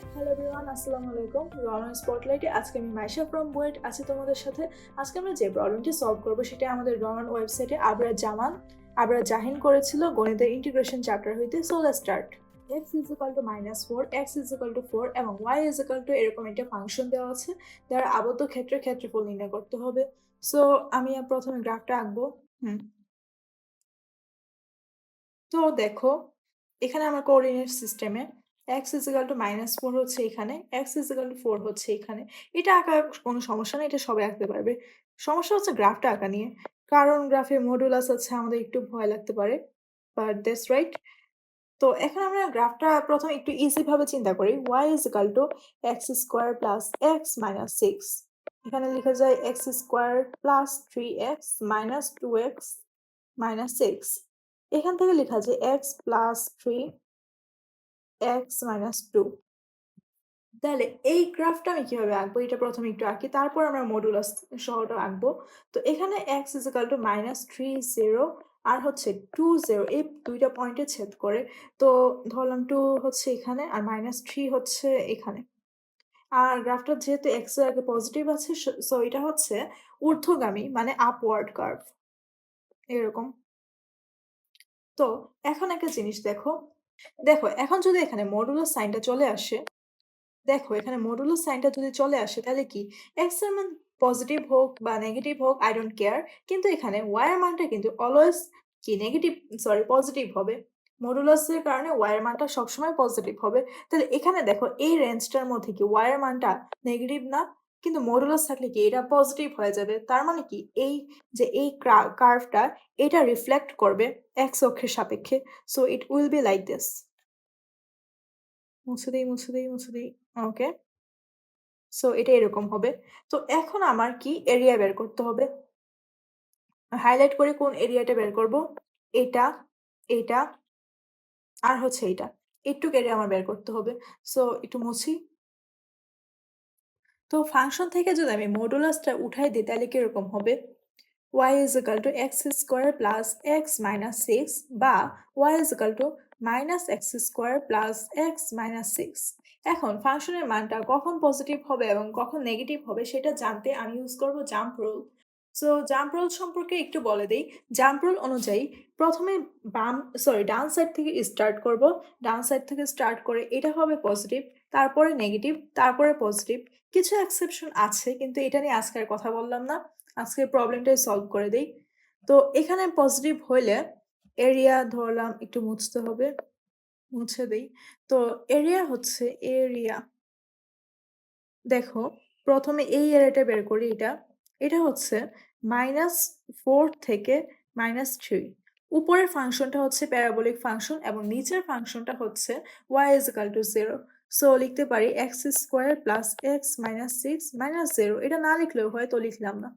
Hello everyone আসসালামু আলাইকুম স্পটলাইটে আজকে আমি মাইশা ফ্রম বুয়েট আছি তোমাদের সাথে। আজকে আমরা যে প্রবলেমটি সলভ করব সেটা আমাদের রনন ওয়েবসাইটে আবরা জামান আবরা জাহিন করেছিল গণিতের ইন্টিগ্রেশন চ্যাপ্টার হইতে। So let's start x is equal to minus four x is equal to four এবং ওয়াই ইজ ইকাল টু এরকম একটা ফাংশন দেওয়া আছে। যার আবদ্ধ ক্ষেত্রে ক্ষেত্রফল নির্ণয় করতে হবে। সো আমি প্রথমে গ্রাফটা আঁকবো। হুম। তো দেখো, এখানে আমার কোঅর্ডিনেট সিস্টেমে x is equal to minus four হচ্ছে এখানে এক্স ইজিক্যাল টু ফোর হচ্ছে এখানে। এটা আঁকা কোনো সমস্যা নেই, এটা সবাই আঁকতে পারবে। সমস্যা হচ্ছে গ্রাফটা আঁকা নিয়ে। কারণ গ্রাফে মডুলাস আছে, আমাদের একটু ভয় লাগতে পারে বাট দ্যাটস রাইট তো এখন আমরা গ্রাফটা প্রথমে একটু ইজি ভাবে চিন্তা করি। Y is equal to x square plus x minus six এখানে লেখা যায় x square plus three x minus two x minus six এখান থেকে লেখা যায় x plus three x minus two তাহলে এই গ্রাফটা আমি কীভাবে আঁকবো? এটা প্রথমে একটু আঁকি, তারপর আমরা মডুলাস সহটা আঁকবো। তো এখানে x is equal to minus three zero আর হচ্ছে টু জিরো এই দুইটা পয়েন্টে ছেদ করে। তো ধরলাম টু হচ্ছে এখানে, আর মাইনাস থ্রি হচ্ছে এখানে। আর গ্রাফটা যেহেতু এক্সের আগে পজিটিভ আছে সো এটা হচ্ছে ঊর্ধ্বগামী মানে আপওয়ার্ড কার্ভ এরকম। তো এখন একটা জিনিস দেখো। দেখো, এখন যদি এখানে মডুলার সাইনটা চলে আসে, দেখো এখানে মডুলার সাইনটা যদি চলে আসে, তাহলে কি? এক্সের মান পজিটিভ হোক বা নেগেটিভ হোক আই ডোন্ট কেয়ার কিন্তু এখানে ওয়াই এর মানটা কিন্তু অলওয়েজ কি? নেগেটিভ সরি পজিটিভ হবে। মডুলাসের কারণে ওয়াই এর মানটা সবসময় পজিটিভ হবে। তাহলে এখানে দেখো, এই রেঞ্জটার মধ্যে কি ওয়াই এর মানটা নেগেটিভ না? কিন্তু মডুলাস থাকলে কি এটা পজিটিভ হয়ে যাবে? তার মানে কি? এই যে এই কার্ভটা এটা রিফ্লেক্ট করবে এক্স অক্ষের সাপেক্ষে। So it will be like this মুছে দিই মুছে দিই মুছে দিই। ওকে সো এটা এরকম হবে। তো এখন আমার কি এরিয়া বের করতে হবে? হাইলাইট করে কোন এরিয়াটা বের করব? এটা এটা, আর হচ্ছে এটা। একটুক এরিয়া আমার বের করতে হবে। সো একটু মুছি। তো ফাংশন থেকে যদি আমি মডুলাসটা উঠাই দিই, তাহলে কীরকম হবে? Y is equal to x square plus x minus six বা y is equal to minus x square plus x minus six এখন ফাংশনের মানটা কখন পজিটিভ হবে এবং কখন নেগেটিভ হবে, সেটা জানতে আমি ইউজ করব jump rule so jump rule সম্পর্কে একটু বলে দেই। জাম্প রুল অনুযায়ী প্রথমে বাম সরি ডান সাইড থেকে স্টার্ট করব। ডান সাইড থেকে স্টার্ট করে এটা হবে পজিটিভ তারপরে নেগেটিভ তারপরে পজিটিভ কিছু এক্সেপশন আছে, কিন্তু এটা নিয়ে আজকের কথা বললাম না। আজকের প্রবলেমটাই সলভ করে দিই। তো এখানে পজিটিভ হইলে এরিয়া ধরলাম, একটু মুছতে হবে, মুছে দেই। তো এরিয়া হচ্ছে এরিয়া দেখো, প্রথমে এই এরিয়াটা বের করি এটা। এটা হচ্ছে মাইনাস ফোর থেকে মাইনাস থ্রি উপরের ফাংশনটা হচ্ছে প্যারাবোলিক ফাংশন এবং নিচের ফাংশনটা হচ্ছে y is equal to zero so লিখতে পারি x square plus x minus six minus zero এটা না লিখলেও হয়, তো লিখলাম না।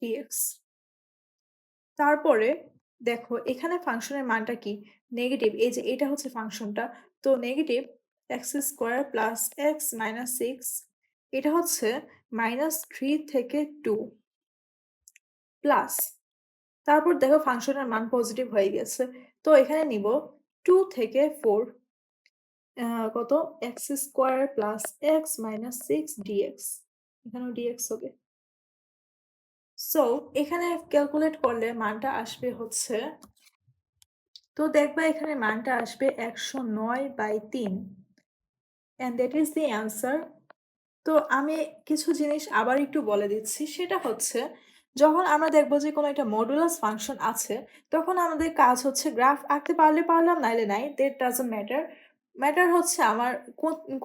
ডিএক্স তারপরে দেখো, এখানে ফাংশনের মানটা কি? নেগেটিভ এই যে, এটা হচ্ছে ফাংশনটা। তো negative x square plus x minus six এটা হচ্ছে মাইনাস থ্রি থেকে টু প্লাস তারপর দেখো ফাংশনের মান পজিটিভ হয়ে গেছে। তো এখানে নিব টু থেকে ফোর কত? X square plus x minus six dx এখানেও ডিএক্স হবে। সো এখানে ক্যালকুলেট করলে মানটা আসবে হচ্ছে, তো দেখবা এখানে মানটা আসবে একশো নয় বাই তিন। And that is the answer তো আমি কিছু জিনিস আবার একটু বলে দিচ্ছি। সেটা হচ্ছে, যখন আমরা দেখব যে কোনো একটা মডুলাস ফাংশন আছে, তখন আমাদের কাজ হচ্ছে গ্রাফ আঁকতে পারলে পারলাম, নাইলে নাই। দ্যাট ডাজন্ট ম্যাটার ম্যাটার হচ্ছে আমার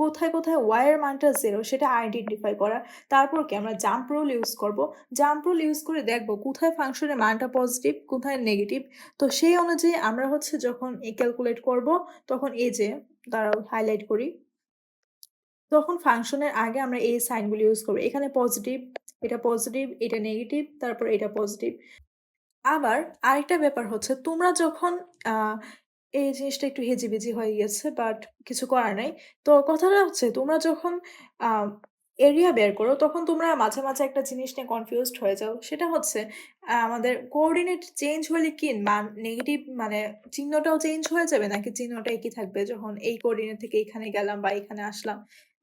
কোথায় কোথায় ওয়াইয়ের মানটা জিরো সেটা আইডেন্টিফাই করা। তারপর কি আমরা জাম্প রুল ইউজ করব। জাম্প রুল ইউজ করে দেখব কোথায় ফাংশনের মানটা পজিটিভ কোথায় নেগেটিভ তো সেই অনুযায়ী আমরা হচ্ছে যখন এ ক্যালকুলেট করব, তখন এই যে, দাঁড়াও হাইলাইট করি। তখন ফাংশনের আগে আমরা এই সাইনগুলো ইউজ করব এখানে পজিটিভ এটা পজিটিভ এটা নেগেটিভ তারপর এটা পজিটিভ আবার আরেকটা ব্যাপার হচ্ছে তোমরা যখন এই জিনিসটা একটু হেজিবিজি হয়ে গেছে বাট কিছু করার নাই তো কথাটা হচ্ছে তোমরা যখন এরিয়া বের করো তখন তোমরা মাঝে, মাঝে একটা জিনিস নিয়ে কনফিউজড হয়ে যাও। সেটা হচ্ছে আমাদের কোঅর্ডিনেট চেঞ্জ হলে কি মান নেগেটিভ মানে চিহ্নটাও চেঞ্জ হয়ে যাবে নাকি চিহ্নটা একই থাকবে যখন এই কোঅর্ডিনেট থেকে এখানে গেলাম বা এখানে আসলাম?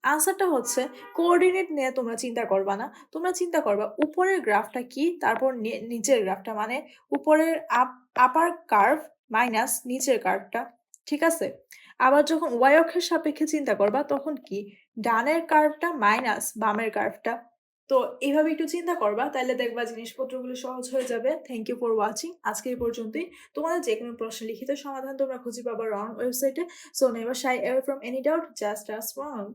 আনসারটা হচ্ছে কোঅর্ডিনেট নিয়ে তোমরা চিন্তা করবা না। তোমরা চিন্তা করবা, উপরের গ্রাফটা কি তারপর নিচের গ্রাফটা মানে উপরের আপ আপার কার্ভ মাইনাস নিচের কার্ভটা। ঠিক আছে? আবার যখন y অক্ষের সাপেক্ষে চিন্তা করবা, তখন কি ডানের কার্ভটা মাইনাস বামের কার্ভটা। তো এভাবে একটু চিন্তা করবা, তাইলে দেখবা জিনিসপত্রগুলো সহজ হয়ে যাবে। Thank you for watching. আজকে এই পর্যন্তই। তোমাদের যে কোনো প্রশ্নের লিখিত সমাধান তোমরা খুঁজে পাবা রন ওয়েবসাইটে। So never shy away from any doubt just ask Ron.